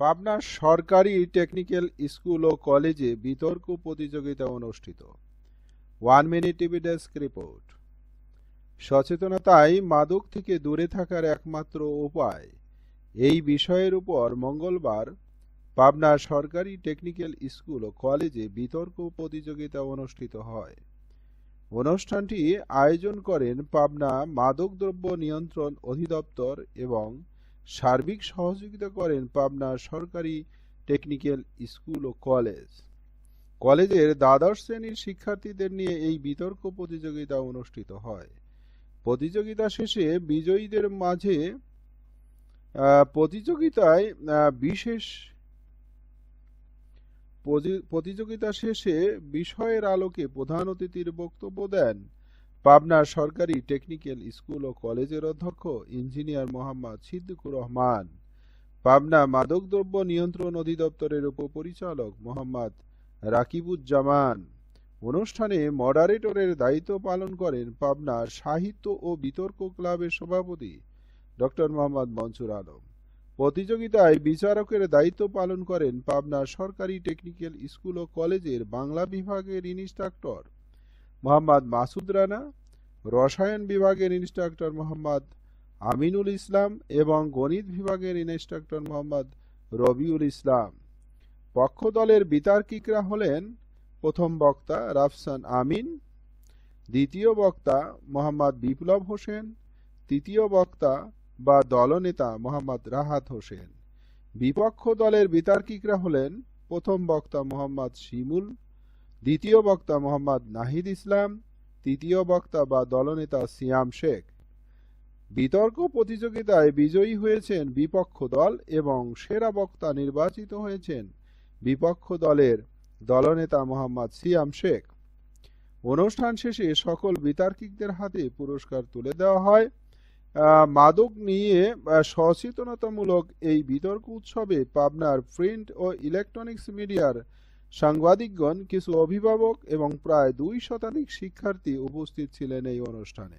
পাবনার সরকারি technical school ও কলেজে বিতর্ক প্রতিযোগিতা অনুষ্ঠিত। One minute TV desk report সচেতনতাই মাদক থেকে দূরে থাকার একমাত্র উপায়। এই বিষয়ের উপর মঙ্গলবার পাবনা সরকারি টেকনিক্যাল স্কুল ও কলেজে বিতর্ক প্রতিযোগিতা অনুষ্ঠিত হয়। অনুষ্ঠানটি আয়োজন করেন পাবনা মাদকদ্রব্য নিয়ন্ত্রণ অধিদপ্তর এবং সার্বিক সহযোগিতা করেন পাবনা সরকারি টেকনিক্যাল স্কুল ও কলেজ। কলেজের দ্বাদশ শ্রেণির শিক্ষার্থীদের নিয়ে এই বিতর্ক প্রতিযোগিতা অনুষ্ঠিত হয়। প্রতিযোগিতা শেষে বিজয়ীদের মাঝে প্রতিযোগিতায় বিশেষ প্রতিযোগিতা শেষে বিষয়ের আলোকে প্রধান অতিথির বক্তব্য দেন পাবনা সরকারি টেকনিক্যাল স্কুল ও কলেজের অধ্যক্ষ ইঞ্জিনিয়ার মোহাম্মদ সিদ্দিকুর রহমান। পাবনা মাদকদ্রব্য নিয়ন্ত্রণ অধিদপ্তরের উপপরিচালক মোহাম্মদ রাকিবুজ্জামান। অনুষ্ঠানে মডারেটরের দায়িত্ব পালন করেন পাবনা সাহিত্য ও বিতর্ক ক্লাবের সভাপতি ডক্টর মোহাম্মদ মনসুর আলম। প্রতিযোগিতায় বিচারকের দায়িত্ব পালন করেন পাবনা সরকারি টেকনিক্যাল স্কুল ও কলেজের বাংলা বিভাগের ইনস্ট্রাক্টর মোহাম্মদ মাসুদ রানা, রসায়ন বিভাগের ইনস্ট্রাক্টর মোহাম্মদ আমিনুল ইসলাম এবং গণিত বিভাগের ইনস্ট্রাক্টর মোহাম্মদ রবিউল ইসলাম। পক্ষ দলের বিতার্কিকরা হলেন প্রথম বক্তা রাফসান আমিন, দ্বিতীয় বক্তা মোহাম্মদ বিপ্লব হোসেন, তৃতীয় বক্তা বা দলনেতা মোহাম্মদ রাহাত হোসেন। বিপক্ষ দলের বিতার্কিকরা হলেন প্রথম বক্তা মোহাম্মদ শিমুল দ্বিতীয় বক্তা মোহাম্মদ নাহিদ ইসলাম, তৃতীয় বক্তা বা দলনেতা সিয়াম শেখ। বিতর্ক প্রতিযোগিতায় বিজয়ী হয়েছেন বিপক্ষ দল এবং সেরা বক্তা নির্বাচিত হয়েছেন বিপক্ষ দলের দলনেতা মোহাম্মদ সিয়াম শেখ। অনুষ্ঠান শেষে সকল বিতার্কিকদের হাতে পুরস্কার তুলে দেওয়া হয়। মাদক নিয়ে সচেতনতামূলক এই বিতর্ক উৎসবে পাবনার প্রিন্ট ও ইলেকট্রনিক্স মিডিয়ার সাংবাদিকগণ, কিছু অভিভাবক এবং প্রায় দুই শতাধিক শিক্ষার্থী উপস্থিত ছিলেন এই অনুষ্ঠানে।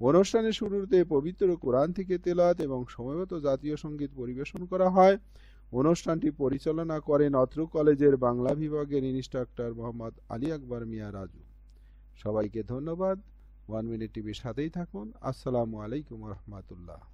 অনুষ্ঠানের শুরুতে পবিত্র কোরআন থেকে তেলাত এবং সময়মতো জাতীয় সংগীত পরিবেশন করা হয়। অনুষ্ঠানটি পরিচালনা করেন অত্র কলেজের বাংলা বিভাগের ইনস্ট্রাক্টর মোহাম্মদ আলী আকবর মিয়া রাজু। সবাইকে ধন্যবাদ। ওয়ান মিনিট টিভির সাথেই থাকুন। আসসালামু আলাইকুম রহমতুল্লাহ।